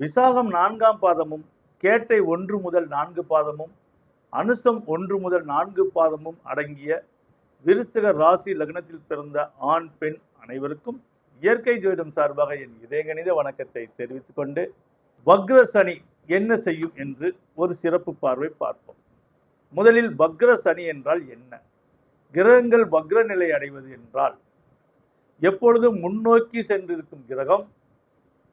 விசாகம் நான்காம் பாதமும் கேட்டை ஒன்று முதல் நான்கு பாதமும் அனுசம் ஒன்று முதல் நான்கு பாதமும் அடங்கிய விருச்சக ராசி லக்னத்தில் பிறந்த ஆண் பெண் அனைவருக்கும் இயற்கை ஜோதிடம் சார்பாக என் இதயங்கணித வணக்கத்தை தெரிவித்துக் கொண்டு வக்ர சனி என்ன செய்யும் என்று ஒரு சிறப்பு பார்வை பார்ப்போம். முதலில் வக்ர சனி என்றால் என்ன? கிரகங்கள் வக்ர நிலை அடைவது என்றால் எப்பொழுதும் முன்னோக்கி சென்றிருக்கும் கிரகம்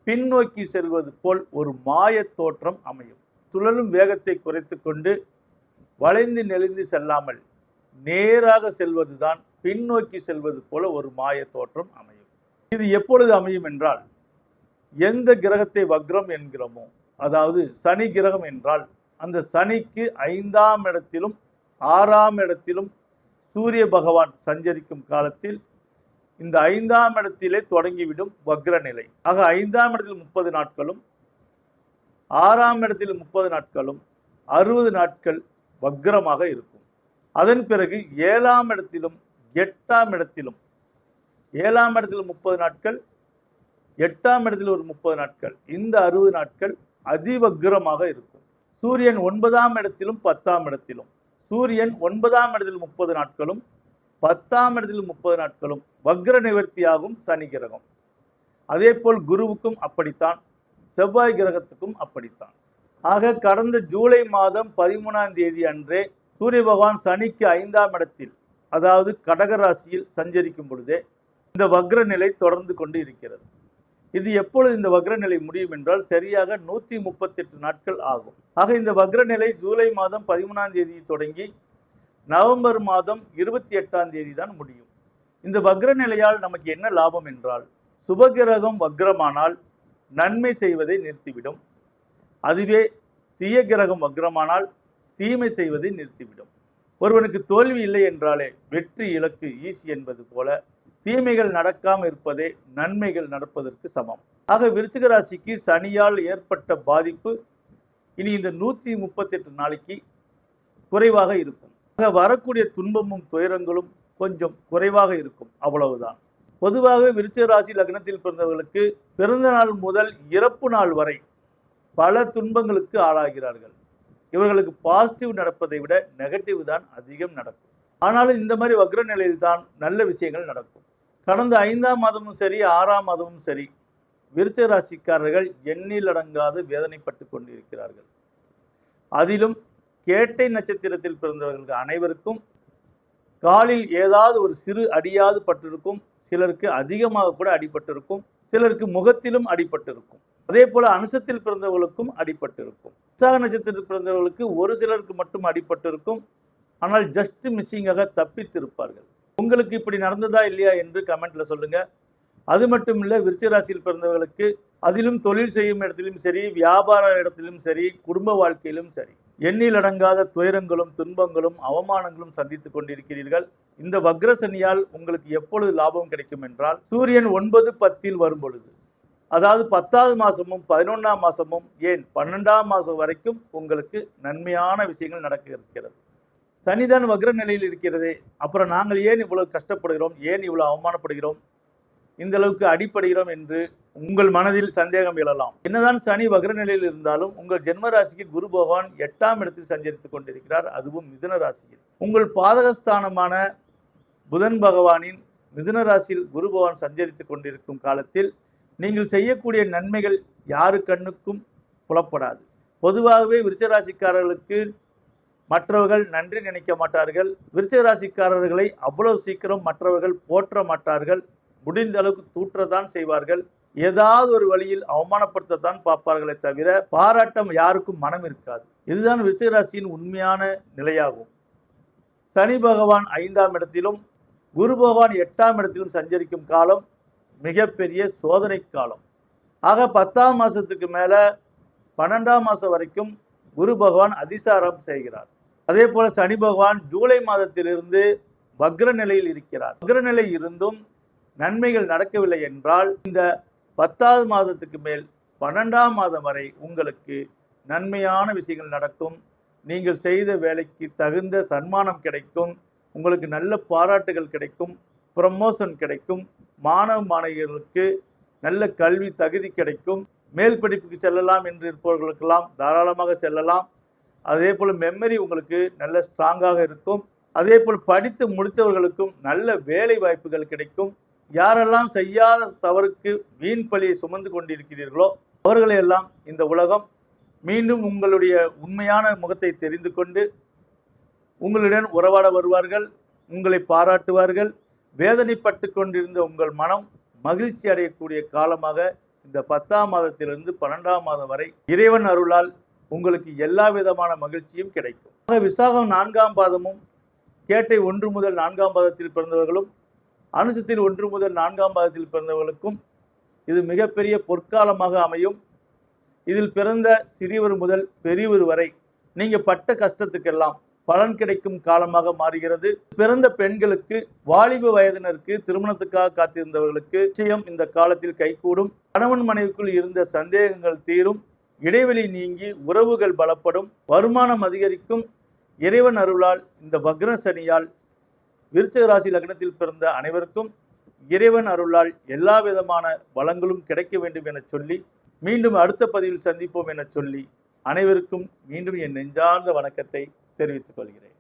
பின்னோக்கி செல்வது போல் ஒரு மாயத் தோற்றம் அமையும். சுழலும் வேகத்தை குறைத்து கொண்டு வளைந்து நெளிந்து செல்லாமல் நேராக செல்வதுதான் பின்னோக்கி செல்வது போல ஒரு மாய தோற்றம் அமையும். இது எப்பொழுது அமையும் என்றால் எந்த கிரகத்தை வக்ரம் என்கிறோமோ அதாவது சனி கிரகம் என்றால் அந்த சனிக்கு ஐந்தாம் இடத்திலும் ஆறாம் இடத்திலும் சூரிய பகவான் சஞ்சரிக்கும் காலத்தில் இந்த ஐந்தாம் இடத்திலே தொடங்கிவிடும் வக்ர நிலை ஆக ஐந்தாம் இடத்தில் முப்பது நாட்களும் ஆறாம் இடத்தில் முப்பது நாட்களும் அறுபது நாட்கள் வக்ரமாக இருக்கும். அதன் பிறகு ஏழாம் இடத்திலும் எட்டாம் இடத்திலும் ஏழாம் இடத்தில் முப்பது நாட்கள் எட்டாம் இடத்தில் ஒரு முப்பது நாட்கள் இந்த அறுபது நாட்கள் அதிவக்ரமாக இருக்கும். சூரியன் ஒன்பதாம் இடத்திலும் பத்தாம் இடத்திலும். சூரியன் ஒன்பதாம் இடத்தில் முப்பது நாட்களும் பத்தாம் இடத்தில் முப்பது நாட்களும் வக்ர நிவர்த்தியாகும் சனி கிரகம். அதே போல் குருவுக்கும் அப்படித்தான் செவ்வாய் கிரகத்துக்கும் அப்படித்தான். ஆக கடந்த ஜூலை மாதம் பதிமூணாம் தேதி அன்றே சூரிய பகவான் சனிக்கு ஐந்தாம் இடத்தில் அதாவது கடக ராசியில் சஞ்சரிக்கும் பொழுதே இந்த வக்ர நிலை தொடர்ந்து கொண்டு இருக்கிறது. இது எப்பொழுது இந்த வக்ர நிலை முடியும் என்றால் சரியாக நூற்றி முப்பத்தெட்டு நாட்கள் ஆகும். ஆக இந்த வக்ர நிலை ஜூலை மாதம் பதிமூணாம் தேதி தொடங்கி நவம்பர் மாதம் இருபத்தி எட்டாம் தேதி தான் முடியும். இந்த வக்ர நிலையால் நமக்கு என்ன லாபம் என்றால் சுபகிரகம் வக்ரமானால் நன்மை செய்வதை நிறுத்திவிடும். அதுவே தீய கிரகம் வக்ரமானால் தீமை செய்வதை நிறுத்திவிடும். ஒருவனுக்கு தோல்வி இல்லை என்றாலே வெற்றி இலக்கு ஈசி என்பது போல தீமைகள் நடக்காமல் இருப்பதே நன்மைகள் நடப்பதற்கு சமம். ஆக விருச்சிக ராசிக்கு சனியால் ஏற்பட்ட பாதிப்பு இனி இந்த நூற்றி முப்பத்தெட்டு நாளைக்கு குறைவாக இருக்கும். வரக்கூடிய துன்பமும் துயரங்களும் கொஞ்சம் குறைவாக இருக்கும். அவ்வளவுதான். பொதுவாக விருச்ச ராசி லக்னத்தில் பிறந்தவர்களுக்கு பிறந்த நாள் முதல் இறப்பு நாள் வரை பல துன்பங்களுக்கு ஆளாகிறார்கள். இவர்களுக்கு பாசிட்டிவ் நடப்பதை விட நெகட்டிவ் தான் அதிகம் நடக்கும். ஆனாலும் இந்த மாதிரி வக்ர நிலையில் தான் நல்ல விஷயங்கள் நடக்கும். கடந்த ஐந்தாம் மாதமும் சரி ஆறாம் மாதமும் சரி விருச்ச ராசிக்காரர்கள் எண்ணில் அடங்காது வேதனைப்பட்டு கொண்டிருக்கிறார்கள். அதிலும் கேட்டை நட்சத்திரத்தில் பிறந்தவர்களுக்கு அனைவருக்கும் காலில் ஏதாவது ஒரு சிறு அடியாது பட்டிருக்கும். சிலருக்கு அதிகமாக கூட அடிபட்டிருக்கும். சிலருக்கு முகத்திலும் அடிபட்டிருக்கும். அதே போல அனுசத்தில் பிறந்தவர்களுக்கும் அடிபட்டிருக்கும். உற்சாக நட்சத்திரத்தில் பிறந்தவர்களுக்கு ஒரு சிலருக்கு மட்டும் அடிபட்டிருக்கும். ஆனால் ஜஸ்ட் மிஸ்ஸிங்காக தப்பித்திருப்பார்கள். உங்களுக்கு இப்படி நடந்ததா இல்லையா என்று கமெண்ட்ல சொல்லுங்க. அது மட்டும் இல்லை விருச்சராசியில் பிறந்தவர்களுக்கு அதிலும் தொழில் செய்யும் இடத்திலும் சரி வியாபார இடத்திலும் சரி குடும்ப வாழ்க்கையிலும் சரி. எண்ணில் அடங்காத துயரங்களும் துன்பங்களும் அவமானங்களும் சந்தித்துக் கொண்டிருக்கிறீர்கள். இந்த வக்ரசனியால் உங்களுக்கு எப்பொழுது லாபம் கிடைக்கும் என்றால் சூரியன் ஒன்பது பத்தில் வரும் பொழுது அதாவது பத்தாவது மாசமும் பதினொன்றாம் மாசமும் ஏன் பன்னெண்டாம் மாசம் வரைக்கும் உங்களுக்கு நன்மையான விஷயங்கள் நடக்க இருக்கிறது. சனிதான் வக்ர நிலையில் இருக்கிறதே. அப்புறம் நாங்கள் ஏன் இவ்வளவு கஷ்டப்படுகிறோம்? ஏன் இவ்வளவு அவமானப்படுகிறோம்? இந்த அளவுக்கு அடிப்படுகிறோம் என்று உங்கள் மனதில் சந்தேகம் எழலாம். என்னதான் சனி வக்ர நிலையில் இருந்தாலும் உங்கள் ஜென்ம ராசிக்கு குரு பகவான் எட்டாம் இடத்தில் சஞ்சரித்துக் கொண்டிருக்கிறார். அதுவும் மிதுன ராசியில். உங்கள் பாதகஸ்தானமான புதன் பகவானின் மிதுன ராசியில் குரு பகவான் சஞ்சரித்துக் கொண்டிருக்கும் காலத்தில் நீங்கள் செய்யக்கூடிய நன்மைகள் யாரு கண்ணுக்கும் புலப்படாது. பொதுவாகவே விருச்சராசிக்காரர்களுக்கு மற்றவர்கள் நன்றி நினைக்க மாட்டார்கள். விருச்சராசிக்காரர்களை அவ்வளவு சீக்கிரம் மற்றவர்கள் போற்ற மாட்டார்கள். முடிந்த அளவுக்கு தூற்றத்தான் செய்வார்கள். ஏதாவது ஒரு வழியில் அவமானப்படுத்தத்தான் பார்ப்பார்களே தவிர பாராட்டம் யாருக்கும் மனம் இருக்காது. இதுதான் விருச்சிகராசியின் உண்மையான நிலையாகும். சனி பகவான் ஐந்தாம் இடத்திலும் குரு பகவான் எட்டாம் இடத்திலும் சஞ்சரிக்கும் காலம் மிகப்பெரிய சோதனை காலம். ஆக பத்தாம் மாதத்துக்கு மேலே பன்னெண்டாம் மாதம் வரைக்கும் குரு பகவான் அதிசாரம் செய்கிறார். அதே போல் சனி பகவான் ஜூலை மாதத்திலிருந்து வக்ர நிலையில் இருக்கிறார். வக்ர நிலை இருந்தும் நன்மைகள் நடக்கவில்லை என்றால் இந்த பத்தாவது மாதத்துக்கு மேல் பன்னெண்டாம் மாதம் வரை உங்களுக்கு நன்மையான விஷயங்கள் நடக்கும். நீங்கள் செய்த வேலைக்கு தகுந்த சன்மானம் கிடைக்கும். உங்களுக்கு நல்ல பாராட்டுகள் கிடைக்கும். ப்ரமோஷன் கிடைக்கும். மாணவ மாணவியர்களுக்கு நல்ல கல்வி தகுதி கிடைக்கும். மேல் படிப்புக்கு செல்லலாம் என்று இருப்பவர்களுக்கெல்லாம் தாராளமாக செல்லலாம். அதே போல் மெமரி உங்களுக்கு நல்ல ஸ்ட்ராங்காக இருக்கும். அதே போல் படித்து முடித்தவர்களுக்கும் நல்ல வேலை வாய்ப்புகள் கிடைக்கும். யாரெல்லாம் செய்யாத தவறுக்கு வீண் பழியை சுமந்து கொண்டிருக்கிறீர்களோ அவர்களையெல்லாம் இந்த உலகம் மீண்டும் உங்களுடைய உண்மையான முகத்தை தெரிந்து கொண்டு உங்களுடன் உறவாட வருவார்கள் உங்களை பாராட்டுவார்கள். வேதனைப்பட்டு கொண்டிருந்த உங்கள் மனம் மகிழ்ச்சி அடையக்கூடிய காலமாக இந்த பத்தாம் மாதத்திலிருந்து பன்னெண்டாம் மாதம் வரை இறைவன் அருளால் உங்களுக்கு எல்லா விதமான மகிழ்ச்சியும் கிடைக்கும். ஆக விசாகம் நான்காம் பாதமும் கேட்டை ஒன்று முதல் நான்காம் பாதத்தில் பிறந்தவர்களும் அனுசத்தின் ஒன்று முதல் நான்காம் பாதத்தில் பிறந்தவர்களுக்கும் இது மிகப்பெரிய பொற்காலமாக அமையும். இதில் பிறந்த சிறியவர் முதல் பெரியவர் வரை நீங்க பட்ட கஷ்டத்துக்கெல்லாம் பலன் கிடைக்கும் காலமாக மாறுகிறது. பிறந்த பெண்களுக்கு வாலிப வயதினருக்கு திருமணத்துக்காக காத்திருந்தவர்களுக்கு நிச்சயம் இந்த காலத்தில் கைகூடும். கணவன் மனைவிக்குள் இருந்த சந்தேகங்கள் தீரும். இடைவெளி நீங்கி உறவுகள் பலப்படும். வருமானம் அதிகரிக்கும். இறைவன் அருளால் இந்த வக்ர சனியால் விருச்சக ராசி லக்னத்தில் பிறந்த அனைவருக்கும் இறைவன் அருளால் எல்லா விதமான வளங்களும் கிடைக்க வேண்டும் என சொல்லி மீண்டும் அடுத்த பதிவில் சந்திப்போம் என சொல்லி அனைவருக்கும் மீண்டும் என் நெஞ்சார்ந்த வணக்கத்தை தெரிவித்துக் கொள்கிறேன்.